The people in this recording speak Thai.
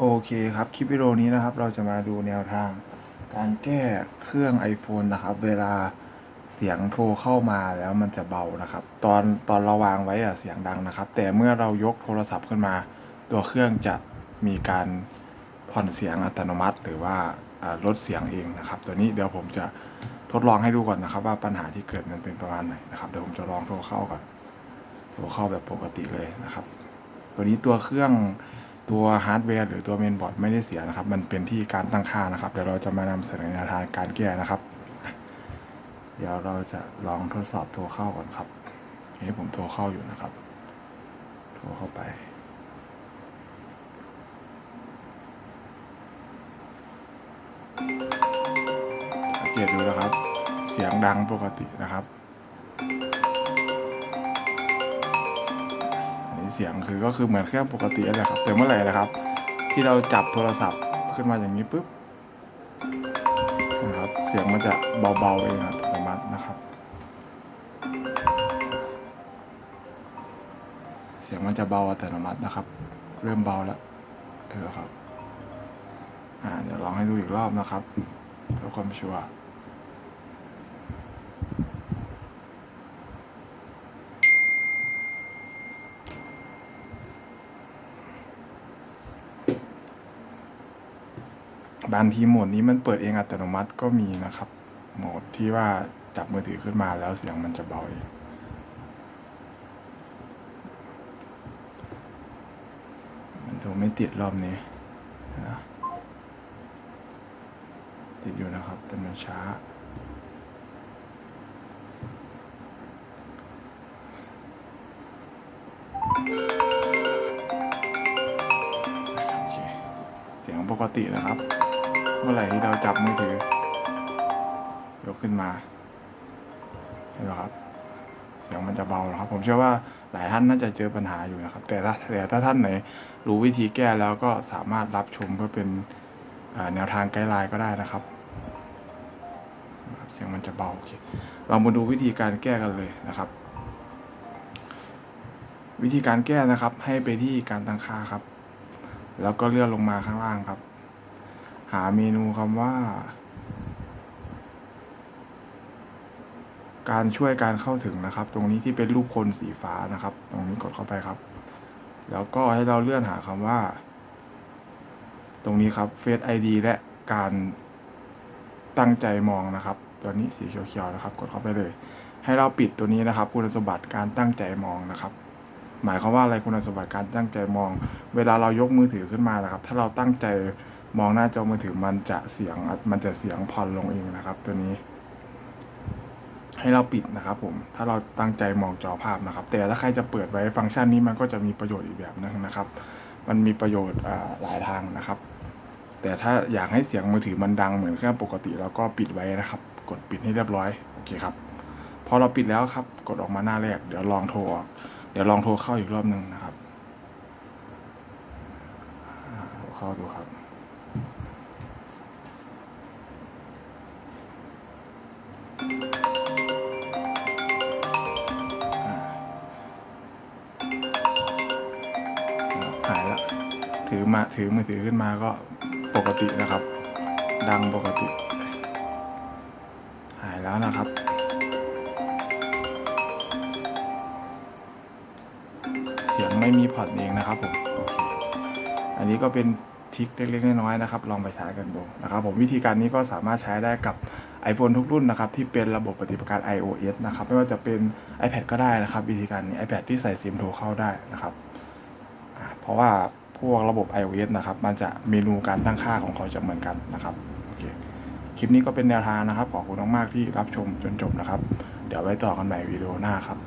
โอเคครับ คลิปวิดีโอนี้นะครับ เราจะมาดูแนวทาง การแก้เครื่อง iPhone นะครับ เวลาเสียงโทรเข้ามาแล้วมันจะเบานะครับ ตอนตอนเราวางไว้อะเสียงดังนะครับ แต่เมื่อเรายกโทรศัพท์ขึ้นมา ตัวเครื่องจะมีการผ่อนเสียงอัตโนมัติ หรือว่าลดเสียงเองนะครับ ตัวนี้เดี๋ยวผมจะทดลองให้ดูก่อนนะครับ ว่าปัญหาที่เกิดมันเป็นประมาณไหนนะครับเดี๋ยวผมจะลองโทรเข้าก่อนโทรเข้าแบบปกติเลยนะครับ ตัวนี้ตัวเครื่อง ตัวฮาร์ดแวร์หรือตัวเมนบอร์ดไม่ได้เสียนะครับ มันเป็นที่การตั้งค่านะครับ เดี๋ยวเราจะมานำเสนอแนวทางการแก้นะครับ เดี๋ยวเราจะลองทดสอบโทรเข้าก่อนครับนี่ผมโทรเข้าอยู่นะครับ โทรเข้าไป สังเกตดูนะครับ เสียงดังปกตินะครับ เสียงคือก็คือเหมือนเครื่องปกตินั่นแหละครับแต่เมื่อไหร่นะครับ ที่เราจับโทรศัพท์ขึ้นมาอย่างนี้ปุ๊บนะครับเสียงมันจะเบาๆเองอัตโนมัตินะครับ เสียงมันจะเบาอัตโนมัตินะครับ เริ่มเบาแล้วเออครับอ่าเดี๋ยวลองให้ดูอีกรอบนะครับเพื่อความชัวร์ บางทีโหมดนี้มันเปิดเองอัตโนมัติก็มีนะครับ โหมดที่ว่าจับมือถือขึ้นมาแล้วเสียงมันจะเบาเองมันโทรไม่ติดรอบนี้นะติดอยู่นะครับแต่มันช้า เสียงปกตินะครับ เมื่อไหร่ที่เราจับมือถือยกขึ้นมาเห็นไหมครับเสียงมันจะเบานะครับ ผมเชื่อว่าหลายท่านน่าจะเจอปัญหาอยู่นะครับ แต่ถ้าแต่ถ้าท่านไหนรู้วิธีแก้แล้วก็สามารถรับชมเพื่อเป็นแนวทางไกด์ไลน์ก็ได้นะครับนะครับเสียงมันจะเบาโอเคเรามาดูวิธีการแก้กันเลยนะครับ วิธีการแก้นะครับ ให้ไปที่การตั้งค่าครับ แล้วก็เลื่อนลงมาข้างล่างครับ หาเมนูคำว่า การช่วยการเข้าถึงนะครับ ตรงนี้ที่เป็นรูปคนสีฟ้านะครับ ตรงนี้กดเข้าไปครับ แล้วก็ให้เราเลื่อนหาคำว่า ตรงนี้ครับ Face ID และการตั้งใจมองนะครับ ตัวนี้สีเขียวๆนะครับ กดเข้าไปเลย ให้เราปิดตัวนี้นะครับ คุณสมบัติการตั้งใจมองนะครับ หมายความว่าอะไรคุณสมบัติการตั้งใจมอง เวลาเรายกมือถือขึ้นมานะครับ ถ้าเราตั้งใจ มองหน้าจอมือถือมันจะเสียงมันจะเสียงผ่อนลงเองนะครับ ตัวนี้ ให้เราปิดนะครับผม ถ้าเราตั้งใจมองจอภาพนะครับ แต่ถ้าใครจะเปิดไว้ฟังก์ชันนี้มันก็จะมีประโยชน์อีกแบบนึงนะครับ มันมีประโยชน์หลายทางนะครับ แต่ถ้าอยากให้เสียงมือถือมันดังเหมือนเครื่องปกติเราก็ปิดไว้นะครับ กดปิดให้เรียบร้อยโอเคครับพอเราปิดแล้วครับ กดออกมาหน้าแรก เดี๋ยวลองโทรออก เดี๋ยวลองโทรเข้าอีกรอบหนึ่งนะครับโทรเข้าดูครับ หายแล้วถือมาถือมือถือขึ้นมาก็ปกตินะครับ ดังปกติ หายแล้วนะครับเสียงไม่มีพอร์ตเองนะครับผม โอเค อันนี้ก็เป็น ทิคเล็กๆน้อยๆนะครับ ลองไปใช้กันดูนะครับ ผมวิธีการนี้ก็สามารถใช้ได้กับ iPhone ทุกรุ่นนะครับที่เป็นระบบปฏิบัติการ iOS นะครับไม่ว่าจะเป็น iPad ก็ได้นะครับ วิธีการนี้ iPad ที่ใส่ซิมโทรเข้าได้นะครับเพราะว่าพวกระบบ iOS นะครับมันจะเมนูการตั้งค่าของเขาจะเหมือนกันนะครับโอเคคลิปนี้ก็เป็นแนวทางนะครับ ขอบคุณมากๆที่รับชมจนจบนะครับ เดี๋ยวไว้ต่อกันใหม่วิดีโอหน้าครับ